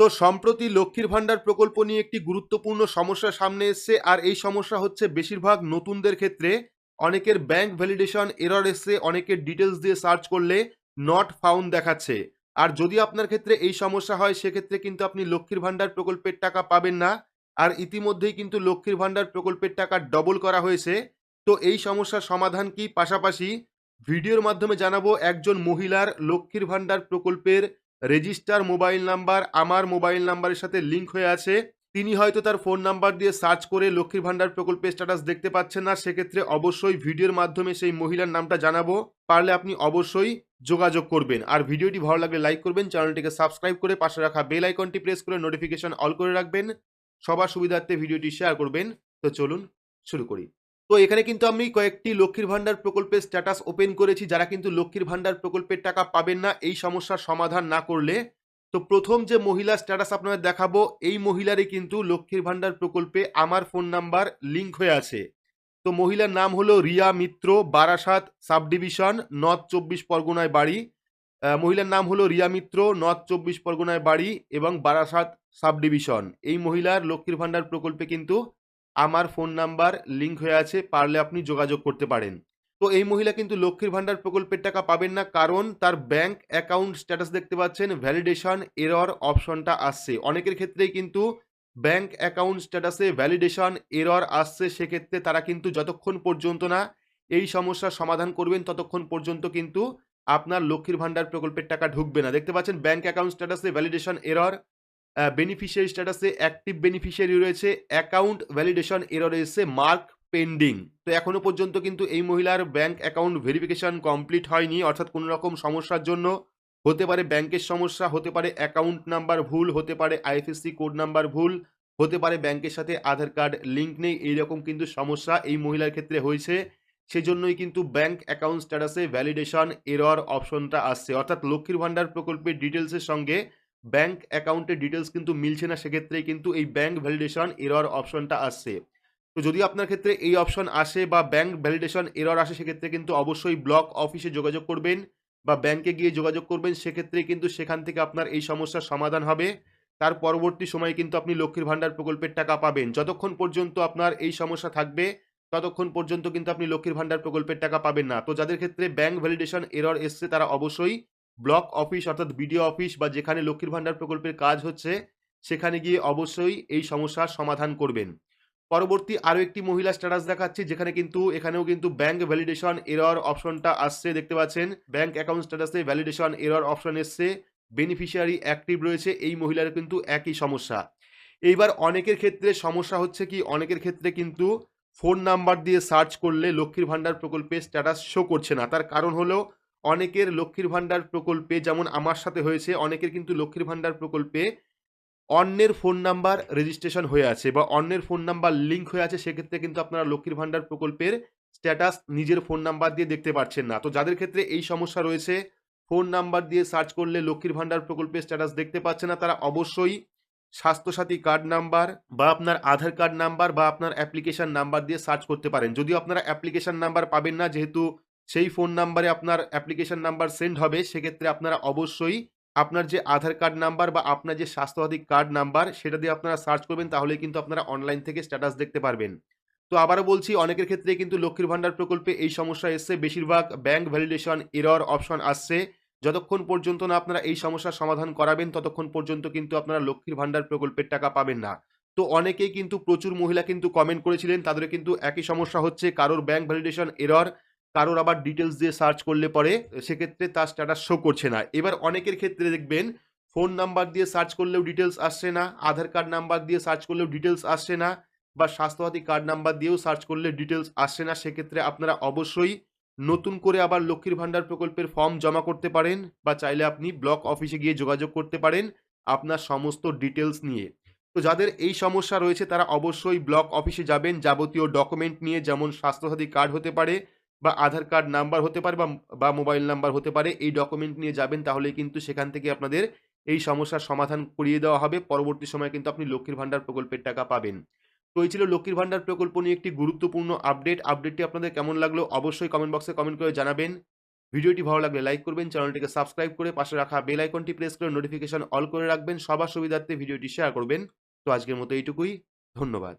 তো সম্প্রতি লক্ষ্মীর ভাণ্ডার প্রকল্প নিয়ে একটি গুরুত্বপূর্ণ সমস্যা সামনে এসছে, আর এই সমস্যা হচ্ছে বেশিরভাগ নতুনদের ক্ষেত্রে অনেকের ব্যাংক ভ্যালিডেশন এরর এসছে অনেকের ডিটেলস দিয়ে সার্চ করলে নট ফাউন্ড দেখাচ্ছে। আর যদি আপনার ক্ষেত্রে এই সমস্যা হয়, সেক্ষেত্রে কিন্তু আপনি লক্ষ্মীর ভাণ্ডার প্রকল্পের টাকা পাবেন না। আর ইতিমধ্যেই কিন্তু লক্ষ্মীর ভাণ্ডার প্রকল্পের টাকা ডবল করা হয়েছে। তো এই সমস্যার সমাধান কি? পাশাপাশি ভিডিওর মাধ্যমে জানাব, একজন মহিলার লক্ষ্মীর ভাণ্ডার প্রকল্পের রেজিস্টার মোবাইল নাম্বার, আমার মোবাইল নাম্বারের সাথে লিঙ্ক হয়ে আছে। তিনি হয়তো তার ফোন নাম্বার দিয়ে সার্চ করে লক্ষ্মীর ভাণ্ডার প্রকল্পের স্ট্যাটাস দেখতে পাচ্ছেন না। সেক্ষেত্রে অবশ্যই ভিডিওর মাধ্যমে সেই মহিলার নামটা জানাব। পারলে আপনি অবশ্যই যোগাযোগ করবেন। আর ভিডিওটি ভালো লাগলে লাইক করবেন, চ্যানেলটিকে সাবস্ক্রাইব করে পাশে রাখা বেল আইকনটি প্রেস করে নোটিফিকেশন অল করে রাখবেন। সবার সুবিধার্থে ভিডিওটি শেয়ার করবেন। তো চলুন শুরু করি। তো এখানে কিন্তু আমি কয়েকটি লক্ষ্মীর ভাণ্ডার প্রকল্পের স্ট্যাটাস ওপেন করেছি, যারা কিন্তু লক্ষ্মীর ভাণ্ডার প্রকল্পের টাকা পাবেন না, এই সমস্যার সমাধান না করলে। তো প্রথম যে মহিলা স্ট্যাটাস আপনাদের দেখাবো, এই মহিলারই কিন্তু লক্ষ্মীর ভাণ্ডার প্রকল্পে আমার ফোন নাম্বার লিঙ্ক হয়ে আছে। তো মহিলার নাম হলো Riya Mitra, Barasat sub division north চব্বিশ পরগনায় বাড়ি। মহিলার নাম হলো রিয়া মিত্র, নর্থ চব্বিশ পরগনায় বাড়ি এবং বারাসাত সাব ডিভিশন এই মহিলার লক্ষ্মীর ভাণ্ডার প্রকল্পে কিন্তু আমার ফোন নাম্বার লিঙ্ক হয়ে আছে, পারলে আপনি যোগাযোগ করতে পারেন। তো এই মহিলা কিন্তু লক্ষ্মীর ভাণ্ডার প্রকল্পের টাকা পাবেন না, কারণ তার ব্যাংক অ্যাকাউন্ট স্ট্যাটাস দেখতে পাচ্ছেন ভ্যালিডেশন এরর অপশনটা আসছে। অনেকের ক্ষেত্রেই কিন্তু ব্যাংক অ্যাকাউন্ট স্ট্যাটাসে ভ্যালিডেশন এরর আসছে, সেক্ষেত্রে তারা কিন্তু যতক্ষণ পর্যন্ত না এই সমস্যার সমাধান করবেন, ততক্ষণ পর্যন্ত কিন্তু আপনার লক্ষ্মীর ভাণ্ডার প্রকল্পের টাকা ঢুকবে না। দেখতে পাচ্ছেন ব্যাংক অ্যাকাউন্ট স্ট্যাটাসে ভ্যালিডেশন এরর বেনিফিশিয়ারি স্ট্যাটাসে অ্যাক্টিভ বেনিফিশিয়ারি রয়েছে অ্যাকাউন্ট ভ্যালিডেশন এরর এসে মার্ক পেন্ডিং তো এখনও পর্যন্ত কিন্তু এই মহিলার ব্যাংক অ্যাকাউন্ট ভেরিফিকেশন কমপ্লিট হয়নি, অর্থাৎ কোনো রকম সমস্যার জন্য হতে পারে ব্যাংকের সমস্যা, হতে পারে অ্যাকাউন্ট নাম্বার ভুল, হতে পারে আইএফএসসি কোড নাম্বার ভুল, হতে পারে ব্যাংকের সাথে আধার কার্ড লিঙ্ক নেই এইরকম কিন্তু সমস্যা এই মহিলার ক্ষেত্রে হয়েছে। সেজন্যই কিন্তু ব্যাংক অ্যাকাউন্ট স্ট্যাটাসে ভ্যালিডেশন এরর অপশনটা আসছে। অর্থাৎ লক্ষ্মীর ভাণ্ডার প্রকল্পের ডিটেলসের সঙ্গে ব্যাংক অ্যাকাউন্টের ডিটেলস কিন্তু মিলছে না, সেক্ষেত্রেই কিন্তু এই ব্যাংক ভ্যালিডেশন এরর অপশনটা আসছে। তো যদি আপনার ক্ষেত্রে এই অপশন আসে বা ব্যাংক ভ্যালিডেশন এরর আসে, সেক্ষেত্রে কিন্তু অবশ্যই ব্লক অফিসে যোগাযোগ করবেন বা ব্যাংকে গিয়ে যোগাযোগ করবেন সেক্ষেত্রে কিন্তু সেখান থেকে আপনার এই সমস্যার সমাধান হবে। তার পরবর্তী সময়ে কিন্তু আপনি লক্ষ্মীর ভাণ্ডার প্রকল্পের টাকা পাবেন। যতক্ষণ পর্যন্ত আপনার এই সমস্যা থাকবে, ততক্ষণ পর্যন্ত কিন্তু আপনি লক্ষ্মীর ভাণ্ডার প্রকল্পের টাকা পাবেন না। তো যাদের ক্ষেত্রে ব্যাংক ভ্যালিডেশন এরর এসছে, তারা অবশ্যই ব্লক অফিস অর্থাৎ বিডিও অফিস বা যেখানে লক্ষ্মীর ভাণ্ডার প্রকল্পের কাজ হচ্ছে, সেখানে গিয়ে অবশ্যই এই সমস্যার সমাধান করবেন। পরবর্তী আরও একটি মহিলা স্ট্যাটাস দেখাচ্ছি, যেখানে কিন্তু, এখানেও কিন্তু ব্যাংক ভ্যালিডেশন এরর অপশনটা আসছে, দেখতে পাচ্ছেন। ব্যাংক অ্যাকাউন্ট স্ট্যাটাসে ভ্যালিডেশন এরর অপশন এসছে বেনিফিশিয়ারি অ্যাক্টিভ রয়েছে, এই মহিলার কিন্তু একই সমস্যা। এইবার অনেকের ক্ষেত্রে সমস্যা হচ্ছে কি, অনেকের ক্ষেত্রে কিন্তু ফোন নাম্বার দিয়ে সার্চ করলে লক্ষ্মীর ভাণ্ডার প্রকল্পে স্ট্যাটাস শো করছে না। তার কারণ হলো অনেকের লক্ষ্মীর ভাণ্ডার প্রকল্পে, যেমন আমার সাথে হয়েছে, অনেকের কিন্তু লক্ষ্মীর ভাণ্ডার প্রকল্পে অন্যের ফোন নাম্বার রেজিস্ট্রেশন হয়ে আছে বা অন্যের ফোন নাম্বার লিঙ্ক হয়ে আছে, সেক্ষেত্রে কিন্তু আপনারা লক্ষ্মীর ভাণ্ডার প্রকল্পের স্ট্যাটাস নিজের ফোন নাম্বার দিয়ে দেখতে পাচ্ছেন না। তো যাদের ক্ষেত্রে এই সমস্যা রয়েছে ফোন নাম্বার দিয়ে সার্চ করলে লক্ষ্মীর ভাণ্ডার প্রকল্পের স্ট্যাটাস দেখতে পাচ্ছে না, তারা অবশ্যই স্বাস্থ্যসাথী কার্ড নাম্বার বা আপনার আধার কার্ড নাম্বার বা আপনার অ্যাপ্লিকেশন নাম্বার দিয়ে সার্চ করতে পারেন। যদিও আপনারা অ্যাপ্লিকেশন নাম্বার পাবেন না, যেহেতু সেই ফোন নাম্বারে আপনার অ্যাপ্লিকেশন নাম্বার সেন্ড হবে, সেক্ষেত্রে আপনারা অবশ্যই আপনার যে আধার কার্ড নাম্বার বা আপনার যে স্বাস্থ্যসাথী কার্ড নাম্বার সেটা দিয়ে আপনারা সার্চ করবেন তাহলে কিন্তু আপনারা অনলাইন থেকে স্ট্যাটাস দেখতে পারবেন। তো আবারও বলছি, অনেকের ক্ষেত্রে কিন্তু লক্ষ্মীর ভাণ্ডার প্রকল্পে এই সমস্যা এসছে। বেশিরভাগ ব্যাংক ভ্যালিডেশন এরর অপশন আসছে। যতক্ষণ পর্যন্ত না আপনারা এই সমস্যার সমাধান করাবেন, ততক্ষণ পর্যন্ত কিন্তু আপনারা লক্ষ্মীর ভাণ্ডার প্রকল্পের টাকা পাবেন না। তো অনেকেই কিন্তু প্রচুর মহিলা কিন্তু কমেন্ট করেছিলেন, তাদের কিন্তু একই সমস্যা হচ্ছে, কারোর ব্যাংক ভ্যালিডেশন এরর কারোর আবার ডিটেলস দিয়ে সার্চ করলে পরে, সেক্ষেত্রে তার স্ট্যাটাস শো করছে না। এবার অনেকের ক্ষেত্রে দেখবেন ফোন নাম্বার দিয়ে সার্চ করলেও ডিটেলস আসছে না আধার কার্ড নাম্বার দিয়ে সার্চ করলেও ডিটেলস আসছে না, বা স্বাস্থ্যসাথী কার্ড নাম্বার দিয়েও সার্চ করলে ডিটেলস আসছে না, সেক্ষেত্রে আপনারা অবশ্যই নতুন করে আবার লক্ষ্মীর ভাণ্ডার প্রকল্পের ফর্ম জমা করতে পারেন, বা চাইলে আপনি ব্লক অফিসে গিয়ে যোগাযোগ করতে পারেন আপনার সমস্ত ডিটেলস নিয়ে। তো যাদের এই সমস্যা রয়েছে, তারা অবশ্যই ব্লক অফিসে যাবেন, যাবতীয় ডকুমেন্ট নিয়ে, যেমন স্বাস্থ্যসাথী কার্ড হতে পারে বা আধার কার্ড নাম্বার হতে পারে বা মোবাইল নাম্বার হতে পারে, এই ডকুমেন্ট নিয়ে যাবেন তাহলে কিন্তু সেখান থেকে আপনাদের এই সমস্যার সমাধান করিয়ে দেওয়া হবে। পরবর্তী সময়ে কিন্তু আপনি লক্ষ্মীর ভাণ্ডার প্রকল্পের টাকা পাবেন। তো এই ছিল লক্ষ্মীর ভাণ্ডার প্রকল্প নিয়ে একটি গুরুত্বপূর্ণ আপডেট আপডেটটি আপনাদের কেমন লাগল অবশ্যই কমেন্ট বক্সে কমেন্ট করে জানাবেন। ভিডিওটি ভালো লাগলে লাইক করবেন, চ্যানেলটিকে সাবস্ক্রাইব করে পাশে রাখা বেল আইকনটি প্রেস করে নোটিফিকেশন অল করে রাখবেন। সবার সুবিধার্থে ভিডিওটি শেয়ার করবেন। তো আজকের মতো এইটুকুই। ধন্যবাদ।